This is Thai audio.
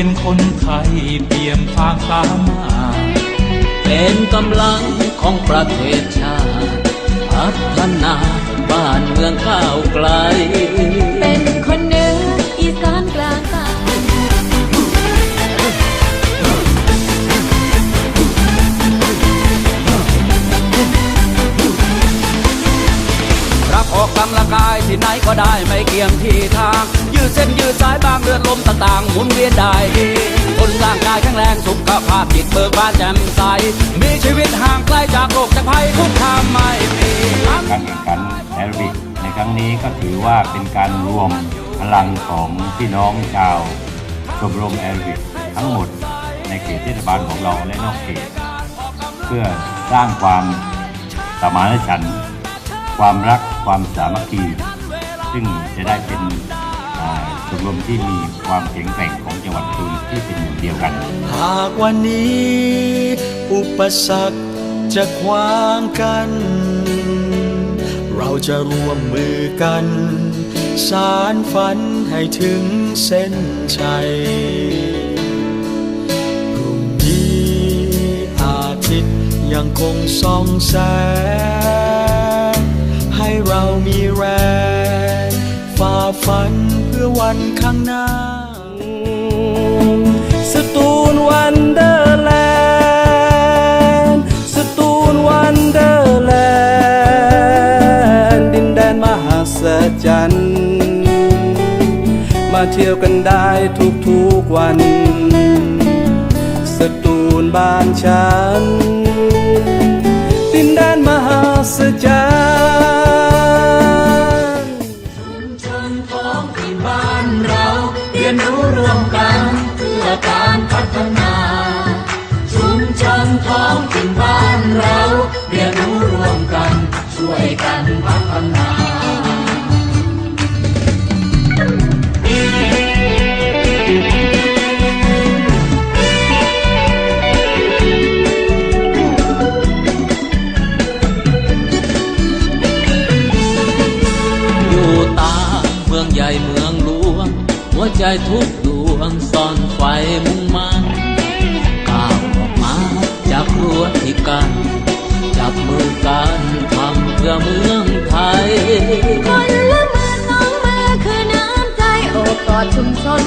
เป็นคนไทยเปี่ยมทางสามารถเป็นกำลังของประเทศชาติ พัฒนาบ้านเมืองข้าวไกล ออกกำลังกายที่ไหนก็ได้ไม่เกี่ยงที่ทาง ยืดเส้นยืดสายบางเลือดลมต่างๆหมุนเวียนได้ดีคนร่างกายแข็งแรงสุขภาพจิตเบิกบานแจ่มใส มีชีวิตห่างไกลจากโรคจากภัยทุกทางไม่มีการแข่งขันแอริกในครั้งนี้ก็ถือว่าเป็นการรวมพลังของพี่น้องชาวชมรมแอริกทั้งหมดในเขตเทศบาลของเราและนอกเขต เพื่อสร้างความสมานฉันท์ ความรักความสามัคคี ซึ่งจะได้เป็นชมรมที่มีความแข็งแกร่งของจังหวัดสุนที่เป็นหนึ่งเดียวกัน หากวันนี้ อุปสรรคจะขวางกัน เราจะร่วมมือกัน สารฝันให้ถึงเส้นชัยพรุ่งนี้อาทิตย์ยังคงส่องแสง ให้เรามีแรงฝ่าฟันเพื่อวันข้างหน้า สตูลวันเดอร์แลนด์ สตูลวันเดอร์แลนด์ ดินแดนมหัศจรรย์มาเที่ยวกันได้ทุกๆวัน สตูลบ้านฉัน เมืองใหญ่เมืองหลวง หัวใจทุกดวงซ่อนไฟมุ่งมันก้าวออกมาจากรั้วที่กันจับมือกันทำเพื่อเมืองไทยคนละมือสองมือคือน้ำใจโอบกอดชุมชน